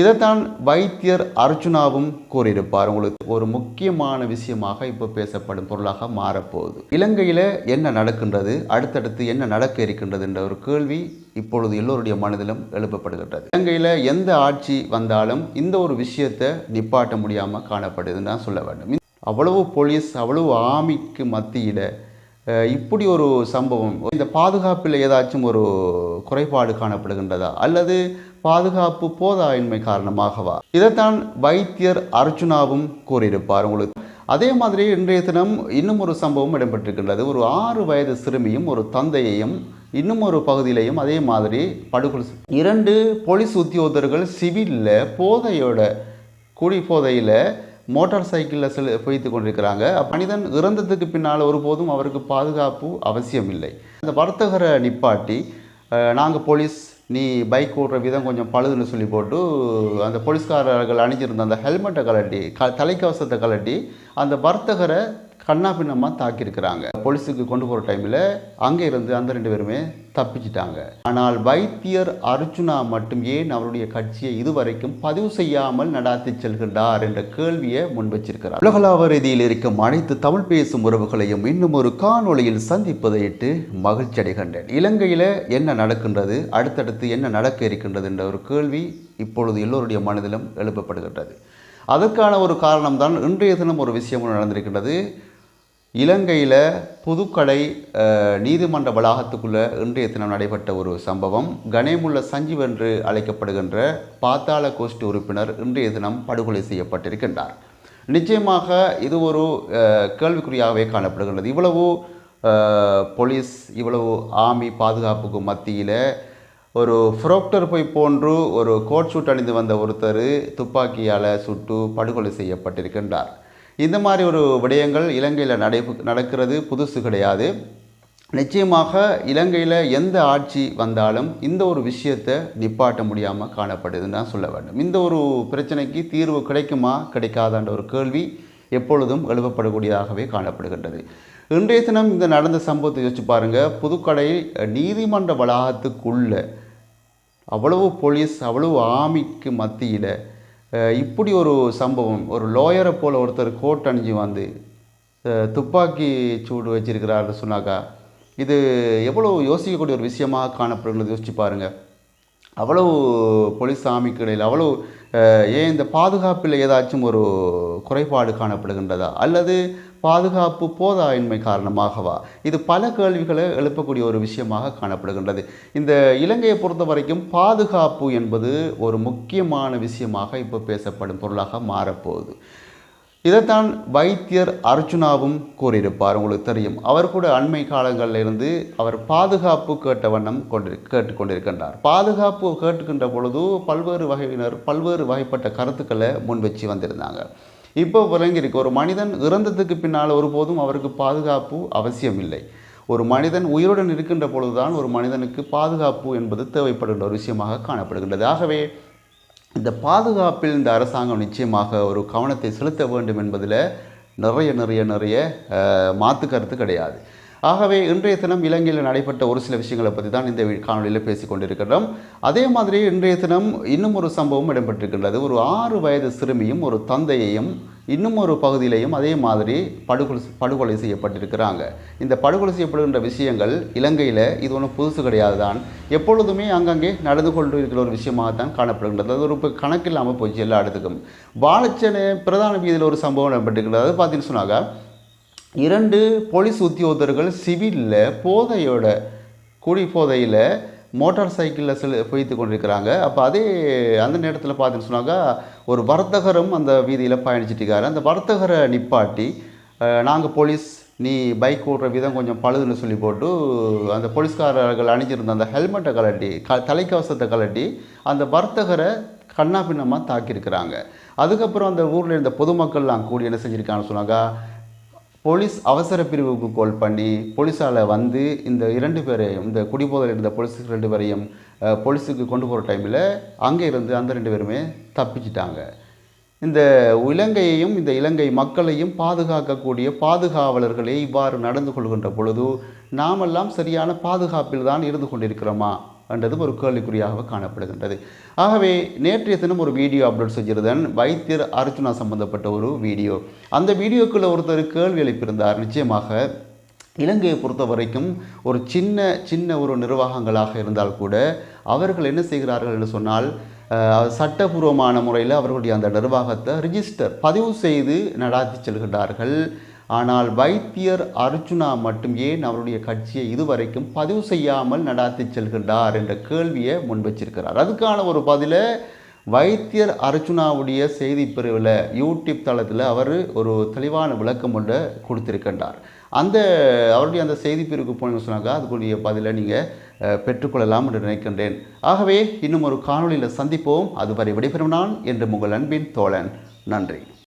இதைத்தான் வைத்தியர் அர்ஜுனாவும் கூறியிருப்பார். உங்களுக்கு ஒரு முக்கியமான விஷயமாக இப்போ பேசப்படும் பொருளாக மாறப்போகுது. இலங்கையில் என்ன நடக்கின்றது? அடுத்தடுத்து என்ன நடக்க இருக்கின்றது என்ற ஒரு கேள்வி இப்பொழுது எல்லோருடைய மனதிலும் எழுப்பப்படுகின்றது. இலங்கையில் எந்த ஆட்சி வந்தாலும் இந்த ஒரு விஷயத்தை நிப்பாட்ட முடியாமல் காணப்படுதுன்னு தான் சொல்ல வேண்டும். அவ்வளவு போலீஸ் அவ்வளவு ஆமிக்கு மத்தியில் இப்படி ஒரு சம்பவம் இந்த பாதுகாப்பில் ஏதாச்சும் ஒரு குறைபாடு காணப்படுகின்றதா? அல்லது பாதுகாப்பு போதாயின்மை காரணமாகவா? இதைத்தான் வைத்தியர் அர்ஜுனாவும் கூறியிருப்பார் உங்களுக்கு. அதே மாதிரி இன்றைய தினம் இன்னும் ஒரு சம்பவம் இடம்பெற்றிருக்கின்றது. ஒரு ஆறு வயது சிறுமியும் ஒரு தந்தையையும் இன்னும் ஒரு பகுதியிலையும் அதே மாதிரி படுகொலை இரண்டு போலீஸ் உத்தியோகர்கள் சிவிலில் போதையோட குடி போதையில் மோட்டார் சைக்கிளில் செல் வைத்து கொண்டிருக்கிறாங்க. மனிதன் இறந்ததுக்கு பின்னால் ஒருபோதும் அவருக்கு பாதுகாப்பு அவசியம் இல்லை அந்த வர்த்தகரை நிப்பாட்டி நாங்கள் போலீஸ் நீ பைக் ஓட்டுற விதம் கொஞ்சம் பழுதுன்னு சொல்லி போட்டு அந்த போலீஸ்காரர்கள் அணிஞ்சிருந்த அந்த ஹெல்மெட்டை கலட்டி க தலைக்கவசத்தை கலட்டி அந்த வர்த்தகரை கண்ணா பின்னமாக தாக்கியிருக்கிறாங்க. போலீஸுக்கு கொண்டு போகிற டைமில் அங்கே இருந்து அந்த ரெண்டு பேருமே தப்பிச்சிட்டாங்க. ஆனால் வைத்தியர் அர்ஜுனா மட்டும் ஏன் அவருடைய கட்சியை இதுவரைக்கும் பதிவு செய்யாமல் நடாத்தி செல்கின்றார் என்ற கேள்வியை முன்வச்சிருக்கிறார் உலகளாவ ரீதியில் இருக்கும் அனைத்து தமிழ் பேசும் உறவுகளையும் இன்னும் ஒரு காணொளியில் சந்திப்பதையிட்டு மகிழ்ச்சி அடைகின்றேன். இலங்கையில் என்ன நடக்கின்றது அடுத்தடுத்து என்ன நடக்க இருக்கின்றது என்ற ஒரு கேள்வி இப்பொழுது எல்லோருடைய மனதிலும் எழுப்பப்படுகின்றது. அதற்கான ஒரு காரணம்தான் இன்றைய தினம் ஒரு விஷயமும் நடந்திருக்கின்றது. இலங்கையில் புதுக்கடை நீதிமன்ற வளாகத்துக்குள்ளே இன்றைய தினம் நடைபெற்ற ஒரு சம்பவம். கணேமுள்ள சஞ்சீவ் என்று அழைக்கப்படுகின்ற பாத்தாள கோஷ்டி உறுப்பினர் இன்றைய தினம் படுகொலை செய்யப்பட்டிருக்கின்றார். நிச்சயமாக இது ஒரு கேள்விக்குறியாகவே காணப்படுகின்றது. இவ்வளவு போலீஸ் இவ்வளவு ஆமி பாதுகாப்புக்கு மத்தியில் ஒரு ஃப்ரோக்டர் போய் போன்று ஒரு கோட் ஷூட் அணிந்து வந்த ஒருத்தர் துப்பாக்கியால் சுட்டு படுகொலை செய்யப்பட்டிருக்கின்றார். இந்த மாதிரி ஒரு விடயங்கள் இலங்கையில் நடை நடக்கிறது புதுசு கிடையாது. நிச்சயமாக இலங்கையில் எந்த ஆட்சி வந்தாலும் இந்த ஒரு விஷயத்தை நிப்பாட்ட முடியாமல் காணப்படுதுன்னு தான் சொல்ல வேண்டும். இந்த ஒரு பிரச்சனைக்கு தீர்வு கிடைக்குமா கிடைக்காதான்ற ஒரு கேள்வி எப்பொழுதும் எழுப்பப்படக்கூடியதாகவே காணப்படுகின்றது. இன்றைய தினம் இந்த நடந்த சம்பவத்தை யோசிச்சு பாருங்கள் புதுக்கடை நீதிமன்ற வளாகத்துக்குள்ள அவ்வளவு போலீஸ் அவ்வளவு ஆமிக்கு மத்தியில் இப்படி ஒரு சம்பவம் ஒரு லோயரை போல் ஒருத்தர் கோட் அணிஞ்சு வந்து துப்பாக்கி சூடு வச்சிருக்கிறாருன்னு சொன்னாக்கா இது எவ்வளோ யோசிக்கக்கூடிய ஒரு விஷயமாக காணப்படுகிறது யோசிச்சு பாருங்கள் அவ்வளவு போலீஸ் ஆமிக்கு இடையில் அவ்வளோ ஏன் இந்த பாதுகாப்பில் ஏதாச்சும் ஒரு குறைபாடு காணப்படுகின்றதா? அல்லது பாதுகாப்பு போதாயின்மை காரணமாகவா? இது பல கேள்விகளை எழுப்பக்கூடிய ஒரு விஷயமாக காணப்படுகின்றது. இந்த இலங்கையை பொறுத்த வரைக்கும் பாதுகாப்பு என்பது ஒரு முக்கியமான விஷயமாக இப்போ பேசப்படும் பொருளாக மாறப்போகுது. இதைத்தான் வைத்தியர் அர்ஜுனாவும் கூறியிருப்பார் உங்களுக்கு தெரியும். அவர் கூட அண்மை காலங்களில் இருந்து அவர் பாதுகாப்பு கேட்ட வண்ணம் கொண்டு கேட்டுக்கொண்டிருக்கின்றார் பாதுகாப்பு கேட்டுக்கின்ற பொழுது பல்வேறு வகையினர் பல்வேறு வகைப்பட்ட கருத்துக்களை முன்வச்சு வந்திருந்தாங்க. இப்போ விளங்கியிருக்கு. ஒரு மனிதன் இறந்ததுக்கு பின்னால் ஒருபோதும் அவருக்கு பாதுகாப்பு அவசியம் இல்லை ஒரு மனிதன் உயிருடன் இருக்கின்ற பொழுதுதான் ஒரு மனிதனுக்கு பாதுகாப்பு என்பது தேவைப்படுகின்ற ஒரு விஷயமாக காணப்படுகின்றது. ஆகவே இந்த பாதுகாப்பில் இந்த அரசாங்கம் நிச்சயமாக ஒரு கவனத்தை செலுத்த வேண்டும் என்பதில் நிறைய நிறைய நிறைய மாற்று கருத்து கிடையாது. ஆகவே இன்றைய தினம் இலங்கையில் நடைபெற்ற ஒரு சில விஷயங்களை பற்றி தான் இந்த காணொலியில் காணொளியில் பேசிக் கொண்டிருக்கிறோம் அதே மாதிரி இன்றைய தினம் இன்னும் ஒரு சம்பவம் இடம்பெற்றிருக்கின்றது. ஒரு ஆறு வயது சிறுமியும் ஒரு தந்தையையும் இன்னும் ஒரு பகுதியிலையும் அதே மாதிரி படுகொலை படுகொலை செய்யப்பட்டிருக்கிறாங்க. இந்த படுகொலை செய்யப்படுகின்ற விஷயங்கள் இலங்கையில் இது ஒன்றும் புதுசு கிடையாது தான் எப்பொழுதுமே அங்கங்கே நடந்து கொண்டு இருக்கிற ஒரு விஷயமாகத்தான் காணப்படுகின்றது. அது ஒரு கணக்கில்லாமல் கணக்கு இல்லாமல் போச்சு எல்லா இடத்துக்கும். பாலச்சனை பிரதான வீதியில் ஒரு சம்பவம் நடைபெற்றிருக்கிறது அது பார்த்தீங்கன்னு சொன்னாங்க இரண்டு போலீஸ் உத்தியோகத்தர்கள் சிவிலில் போதையோட குடி போதையில் மோட்டார் சைக்கிளில் செல் வைத்து கொண்டிருக்கிறாங்க. அப்போ அதே அந்த நேரத்தில் பார்த்துன்னு சொன்னாக்கா ஒரு வர்த்தகரும் அந்த வீதியில் பயணிச்சிட்டு இருக்காரு. அந்த வர்த்தகரை நிப்பாட்டி நாங்கள் போலீஸ் நீ பைக் ஓடுற விதம் கொஞ்சம் பழுதுன்னு சொல்லி போட்டு அந்த போலீஸ்காரர்கள் அணிஞ்சிருந்த அந்த ஹெல்மெட்டை கலட்டி க தலைக்கவசத்தை கலட்டி அந்த வர்த்தகரை கண்ணா பின்னமாக தாக்கியிருக்கிறாங்க. அதுக்கப்புறம் அந்த ஊரில் இருந்த பொதுமக்கள்லாம் கூடி என்ன செஞ்சுருக்காங்கன்னு சொன்னாக்கா போலீஸ் அவசர பிரிவுக்கு கால் பண்ணி போலீஸால் வந்து இந்த இரண்டு பேரையும் இந்த குடிபோதையில் இருந்த போலீஸ் ரெண்டு பேரையும் போலீஸுக்கு கொண்டு போகிற டைமில் அங்கே இருந்து அந்த ரெண்டு பேருமே தப்பிச்சிட்டாங்க. இந்த இலங்கையையும் இந்த இலங்கை மக்களையும் பாதுகாக்கக்கூடிய பாதுகாவலர்களே இவ்வாறு நடந்து கொள்கின்ற பொழுது நாமெல்லாம் சரியான பாதுகாப்பில் தான் இருந்து கொண்டிருக்கிறோமா? என்றது ஒரு கேள்விக்குறியாக காணப்படுகின்றது. ஆகவே நேற்றைய தினம் ஒரு வீடியோ அப்லோட் செஞ்சிருந்தேன். வைத்தியர் அர்ஜுனா சம்பந்தப்பட்ட ஒரு வீடியோ. அந்த வீடியோக்குள்ள ஒருத்தர் கேள்வி எழுப்பியிருந்தார். நிச்சயமாக இலங்கையை பொறுத்த வரைக்கும் ஒரு சின்ன சின்ன ஒரு நிர்வாகங்களாக இருந்தால் கூட அவர்கள் என்ன செய்கிறார்கள் என்று சொன்னால் சட்டபூர்வமான முறையில் அவர்களுடைய அந்த நிர்வாகத்தை ரிஜிஸ்டர் பதிவு செய்து நடாத்தி செல்கின்றார்கள். ஆனால் வைத்தியர் அர்ஜுனா மட்டும் ஏன் அவருடைய கட்சியை இதுவரைக்கும் பதிவு செய்யாமல் நடாத்தி செல்கின்றார் என்ற கேள்வியை முன்வச்சிருக்கிறார் அதுக்கான ஒரு பதிலை வைத்தியர் அர்ஜுனாவுடைய செய்தி பிரிவில் யூடியூப் தளத்தில் அவர் ஒரு தெளிவான விளக்கம் ஒன்றை கொடுத்திருக்கின்றார். அந்த அவருடைய அந்த செய்தி பிரிவுக்கு போனீங்கன்னு சொன்னாக்கா அதுக்குரிய பதிலை நீங்கள் பெற்றுக்கொள்ளலாம் என்று நினைக்கின்றேன். ஆகவே இன்னும் ஒரு காணொலியில் சந்திப்போம். அதுவரை விடைபெறும் நான் என்று உங்கள் அன்பின் தோழன். நன்றி.